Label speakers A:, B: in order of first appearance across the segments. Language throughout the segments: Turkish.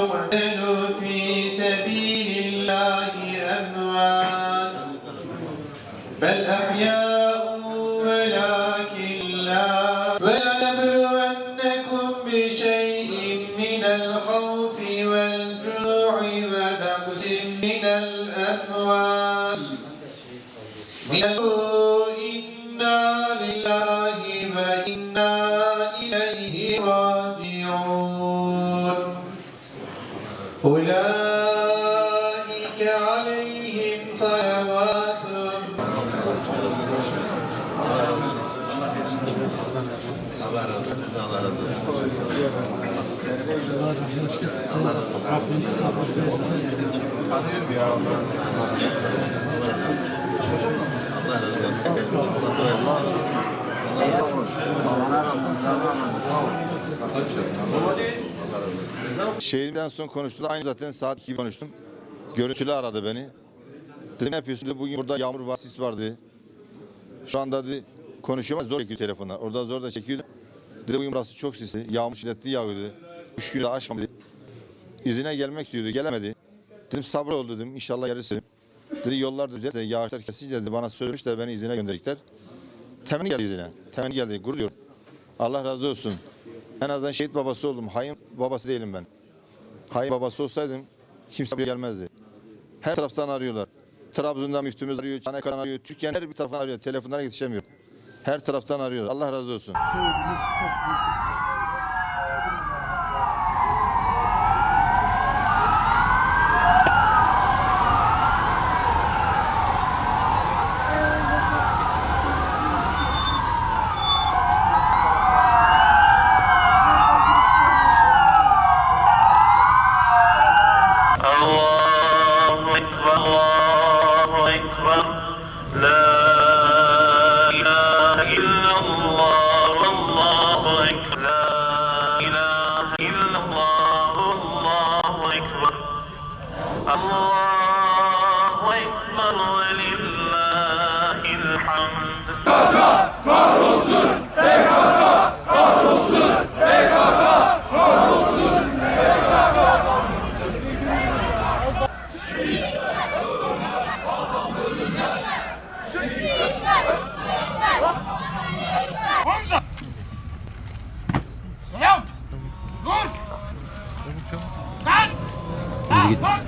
A: يقتل في سبيل الله أموات. بل أحياء ولكن لا. ولنبلونكم بشيء من الخوف والجوع ونقص من الأموال. من إنا لله
B: Şeyden son konuştu. Aynı zaten saat 2 konuştum. Görüntülü aradı beni. Dedim ne yapıyorsun? Dedi, bugün burada yağmur var, sis var dedi. Şu anda dedi, konuşuyor zor çekiyor telefonlar. Orada zor da çekiyor. Dedi bugün burası çok sisli. Yağmur şiddetli yağıyor dedi. Üç gün daha açmadı. dedi. İzine gelmek istiyordu. Gelemedi. Dedim sabır ol dedim. İnşallah gelirsin. Dedi yollar düzelirse yağışlar kesince dedi. Bana söylemiş de beni izine gönderecekler. Temenni geldi izine. Temenni geldi. Gurur duyuyorum. Allah razı olsun. En azından şehit babası oldum. Hayım babası değilim ben. Hayır babası olsaydım kimse bile gelmezdi. Her taraftan arıyorlar. Trabzon'dan müftümüz arıyor, Çanakkale'den arıyor, Türkiye'nin her bir taraftan arıyor. Telefonlara yetişemiyor. Her taraftan arıyoruz. Allah razı olsun.
C: Allahu Ekber, Allahu Ekber, La you.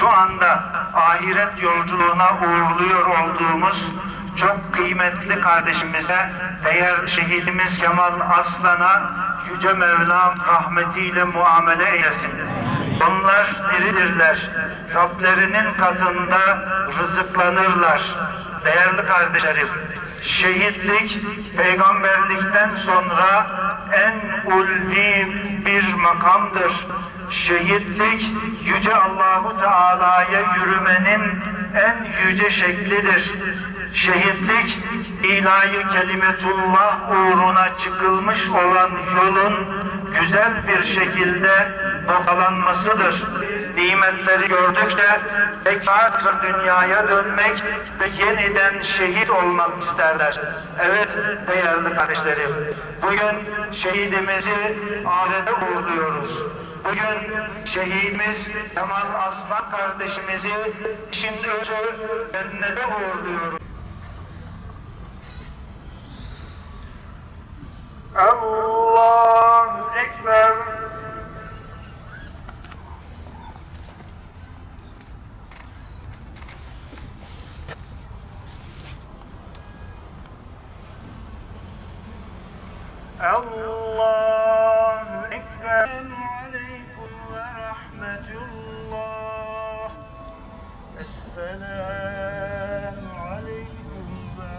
D: Şu anda ahiret yolculuğuna uğurluyor olduğumuz çok kıymetli kardeşimize, değer şehidimiz Kemal Aslan'a Yüce Mevlam rahmetiyle muamele eylesin. Onlar diridirler. Rablerinin katında rızıklanırlar. Değerli kardeşlerim, şehitlik peygamberlikten sonra en ulvi bir makamdır. Şehitlik Yüce Allahu Teala'ya yürümenin en yüce şeklidir. Şehitlik, ilahi kelimetullah uğruna çıkılmış olan yolun güzel bir şekilde noktalanmasıdır. Nimetleri gördükçe tekrar dünyaya dönmek ve yeniden şehit olmak isterler. Evet değerli kardeşlerim, bugün şehidimizi ahirete uğurluyoruz. Bugün şehidimiz Kemal Aslan kardeşimizi şimdi özü cennete uğurluyoruz. Allahu Ekber. Allahu Esselamu aleyküm ve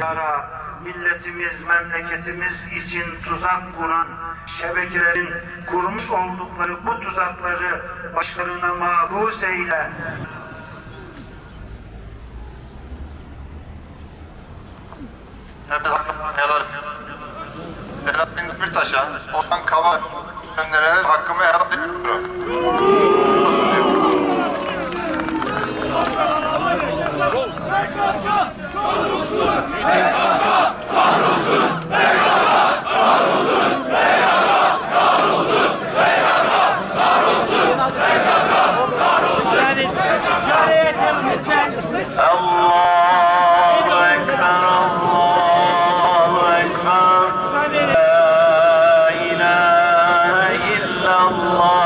D: rahmetullah. Milletimiz, memleketimiz için tuzak kuran şebekelerin kurmuş oldukları bu tuzakları başlarına mahpus eyle.
B: Helal Selahattin Demirtaş'a, Ozan Kava gönderene hakkımı helal ediyorum.
E: Allah